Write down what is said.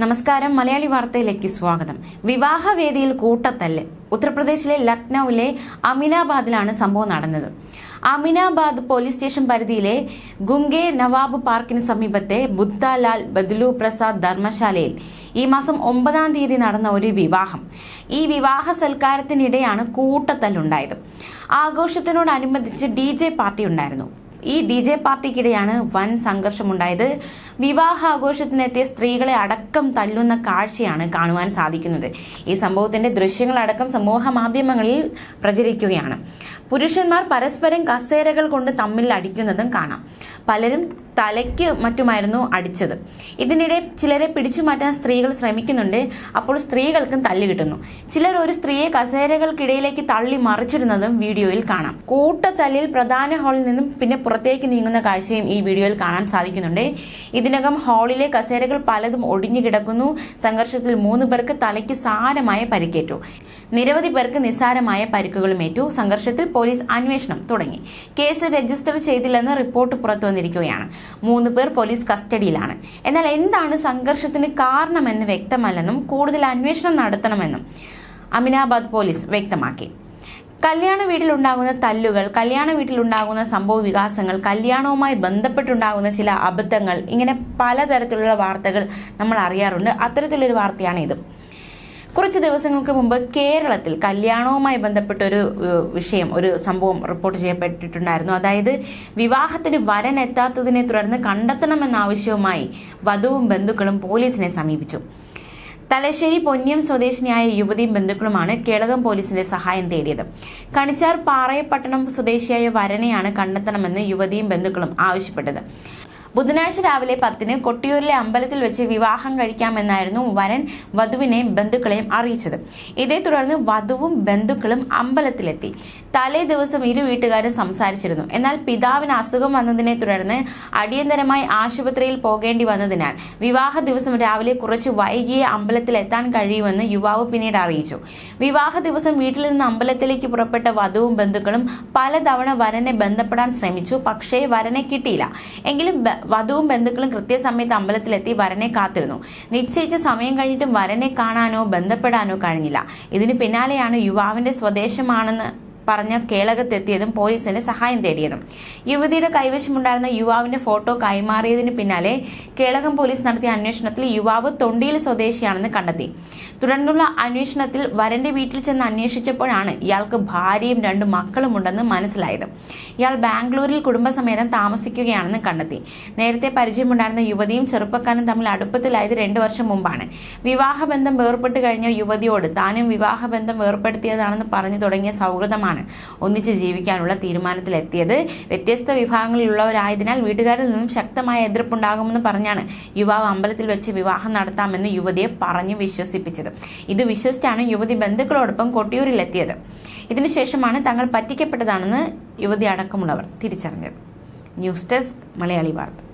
നമസ്കാരം മലയാളി വാർത്തയിലേക്ക് സ്വാഗതം. വിവാഹവേദിയിൽ കൂട്ടത്തല്ല്. ഉത്തർപ്രദേശിലെ ലക്നൌവിലെ അമിനാബാദിലാണ് സംഭവം നടന്നത്. അമിനാബാദ് പോലീസ് സ്റ്റേഷൻ പരിധിയിലെ ഗുംഗെ നവാബ് പാർക്കിന് സമീപത്തെ ബുദ്ധലാൽ ബദ്ലു പ്രസാദ് ധർമ്മശാലയിൽ ഈ മാസം ഒമ്പതാം തീയതി നടന്ന ഒരു വിവാഹം. ഈ വിവാഹ സൽക്കാരത്തിനിടെയാണ് കൂട്ടത്തല്ലുണ്ടായത്. ആഘോഷത്തിനോടനുബന്ധിച്ച് ഡി ജെ പാർട്ടി ഉണ്ടായിരുന്നു. ഈ ഡി ജെ പാർട്ടിക്കിടെയാണ് വൻ സംഘർഷമുണ്ടായത്. വിവാഹാഘോഷത്തിനെത്തിയ സ്ത്രീകളെ അടക്കം തല്ലുന്ന കാഴ്ചയാണ് കാണുവാൻ സാധിക്കുന്നത്. ഈ സംഭവത്തിന്റെ ദൃശ്യങ്ങളടക്കം സമൂഹ മാധ്യമങ്ങളിൽ പ്രചരിക്കുകയാണ്. പുരുഷന്മാർ പരസ്പരം കസേരകൾ കൊണ്ട് തമ്മിൽ അടിക്കുന്നതും കാണാം. പലരും തലയ്ക്ക് മറ്റുമായിരുന്നു അടിച്ചത്. ഇതിനിടെ ചിലരെ പിടിച്ചു മാറ്റാൻ സ്ത്രീകൾ ശ്രമിക്കുന്നുണ്ട്. അപ്പോൾ സ്ത്രീകൾക്കും തല്ല് കിട്ടുന്നു. ചിലർ ഒരു സ്ത്രീയെ കസേരകൾക്കിടയിലേക്ക് തള്ളി മറിച്ചിടുന്നതും വീഡിയോയിൽ കാണാം. കൂട്ടത്തല്ലിൽ പ്രധാന ഹാളിൽ നിന്നും പിന്നെ പുറത്തേക്ക് നീങ്ങുന്ന കാഴ്ചയും ഈ വീഡിയോയിൽ കാണാൻ സാധിക്കുന്നുണ്ട്. ഇതിനകം ഹാളിലെ കസേരകൾ പലതും ഒടിഞ്ഞു കിടക്കുന്നു. സംഘർഷത്തിൽ മൂന്ന് പേർക്ക് തലയ്ക്ക് സാരമായ പരിക്കേറ്റു. നിരവധി പേർക്ക് നിസ്സാരമായ പരിക്കുകളും ഏറ്റു. സംഘർഷത്തിൽ പോലീസ് അന്വേഷണം തുടങ്ങി. കേസ് രജിസ്റ്റർ ചെയ്തില്ലെന്ന് റിപ്പോർട്ട് പുറത്തു വന്നിരിക്കുകയാണ്. മൂന്ന് പേർ പോലീസ് കസ്റ്റഡിയിലാണ്. എന്നാൽ എന്താണ് സംഘർഷത്തിന് കാരണമെന്ന് വ്യക്തമല്ലെന്നും കൂടുതൽ അന്വേഷണം നടത്തണമെന്നും അമിനാബാദ് പോലീസ് വ്യക്തമാക്കി. കല്യാണ വീട്ടിലുണ്ടാകുന്ന തല്ലുകൾ കല്യാണ വീട്ടിലുണ്ടാകുന്ന സംഭവ വികാസങ്ങൾ കല്യാണവുമായി ബന്ധപ്പെട്ടുണ്ടാകുന്ന ചില അബദ്ധങ്ങൾ ഇങ്ങനെ പലതരത്തിലുള്ള വാർത്തകൾ നമ്മൾ അറിയാറുണ്ട്. അത്തരത്തിലൊരു വാർത്തയാണ് ഇത് കുറച്ച് ദിവസങ്ങൾക്ക് മുമ്പ് കേരളത്തിൽ കല്യാണവുമായി ബന്ധപ്പെട്ട ഒരു വിഷയം ഒരു സംഭവം റിപ്പോർട്ട് ചെയ്യപ്പെട്ടിട്ടുണ്ടായിരുന്നു. അതായത് വിവാഹത്തിന് വരൻ എത്താത്തതിനെ തുടർന്ന് കണ്ടെത്തണമെന്ന ആവശ്യവുമായി വധുവും ബന്ധുക്കളും പോലീസിനെ സമീപിച്ചു. തലശ്ശേരി പൊന്നിയം സ്വദേശിനിയായ യുവതിയും ബന്ധുക്കളുമാണ് കേളകം പോലീസിന്റെ സഹായം തേടിയത്. കണിച്ചാർ പാറയപ്പട്ടണം സ്വദേശിയായ വരനെയാണ് കണ്ടെത്തണമെന്ന് യുവതിയും ബന്ധുക്കളും ആവശ്യപ്പെട്ടത്. ബുധനാഴ്ച രാവിലെ പത്തിന് കൊട്ടിയൂരിലെ അമ്പലത്തിൽ വെച്ച് വിവാഹം കഴിക്കാമെന്നായിരുന്നു വരൻ വധുവിനെയും ബന്ധുക്കളെയും അറിയിച്ചത്. ഇതേ തുടർന്ന് വധുവും ബന്ധുക്കളും അമ്പലത്തിലെത്തി. തലേ ദിവസം ഇരു വീട്ടുകാരും സംസാരിച്ചിരുന്നു. എന്നാൽ പിതാവിന് അസുഖം വന്നതിനെ തുടർന്ന് അടിയന്തരമായി ആശുപത്രിയിൽ പോകേണ്ടി വന്നതിനാൽ വിവാഹ ദിവസം രാവിലെ കുറച്ച് വൈകിയെ അമ്പലത്തിൽ എത്താൻ കഴിയുമെന്ന് യുവാവ് പിന്നീട് അറിയിച്ചു. വിവാഹ ദിവസം വീട്ടിൽ നിന്ന് അമ്പലത്തിലേക്ക് പുറപ്പെട്ട വധുവും ബന്ധുക്കളും പലതവണ വരനെ ബന്ധപ്പെടാൻ ശ്രമിച്ചു. പക്ഷേ വരനെ കിട്ടിയില്ല. എങ്കിലും വധുവും ബന്ധുക്കളും കൃത്യസമയത്ത് അമ്പലത്തിലെത്തി വരനെ കാത്തിരുന്നു. നിശ്ചയിച്ച സമയം കഴിഞ്ഞിട്ടും വരനെ കാണാനോ ബന്ധപ്പെടാനോ കഴിഞ്ഞില്ല. ഇതിന് പിന്നാലെയാണ് യുവാവിന്റെ സ്വദേശമാണെന്ന് പറഞ്ഞ കേളകത്തെത്തിയതും പോലീസിന്റെ സഹായം തേടിയതും. യുവതിയുടെ കൈവശമുണ്ടായിരുന്ന യുവാവിന്റെ ഫോട്ടോ കൈമാറിയതിന് പിന്നാലെ കേളകം പോലീസ് നടത്തിയ അന്വേഷണത്തിൽ യുവാവ് തൊണ്ടിയിൽ സ്വദേശിയാണെന്ന് കണ്ടെത്തി. തുടർന്നുള്ള അന്വേഷണത്തിൽ വരന്റെ വീട്ടിൽ ചെന്ന് അന്വേഷിച്ചപ്പോഴാണ് ഇയാൾക്ക് ഭാര്യയും രണ്ട് മക്കളും ഉണ്ടെന്ന് മനസ്സിലായത്. ഇയാൾ ബാംഗ്ലൂരിൽ കുടുംബസമേതം താമസിക്കുകയാണെന്ന് കണ്ടെത്തി. നേരത്തെ പരിചയമുണ്ടായിരുന്ന യുവതിയും ചെറുപ്പക്കാരനും തമ്മിൽ അടുപ്പത്തിലായത് രണ്ടു വർഷം മുമ്പാണ്. വിവാഹബന്ധം വേർപെട്ട് കഴിഞ്ഞ യുവതിയോട് താനും വിവാഹബന്ധം വേർപ്പെടുത്തിയതാണെന്ന് പറഞ്ഞു തുടങ്ങിയ സൗഹൃദമാണ് ഒന്നിച്ച് ജീവിക്കാനുള്ള തീരുമാനത്തിലെത്തിയത്. വ്യത്യസ്ത വിഭാഗങ്ങളിലുള്ളവരായതിനാൽ വീട്ടുകാരിൽ നിന്നും ശക്തമായ എതിർപ്പുണ്ടാകുമെന്ന് പറഞ്ഞാണ് യുവാവ് അമ്പലത്തിൽ വെച്ച് വിവാഹം നടത്താമെന്ന് യുവതിയെ പറഞ്ഞു വിശ്വസിപ്പിച്ചത്. ഇത് വിശ്വസിച്ചാണ് യുവതി ബന്ധുക്കളോടൊപ്പം കൊട്ടിയൂരിലെത്തിയത്. ഇതിനുശേഷമാണ് തങ്ങൾ പറ്റിക്കപ്പെട്ടതാണെന്ന് യുവതി അടക്കമുള്ളവർ തിരിച്ചറിഞ്ഞത്. ന്യൂസ് ഡെസ്ക് മലയാളി വാർത്ത.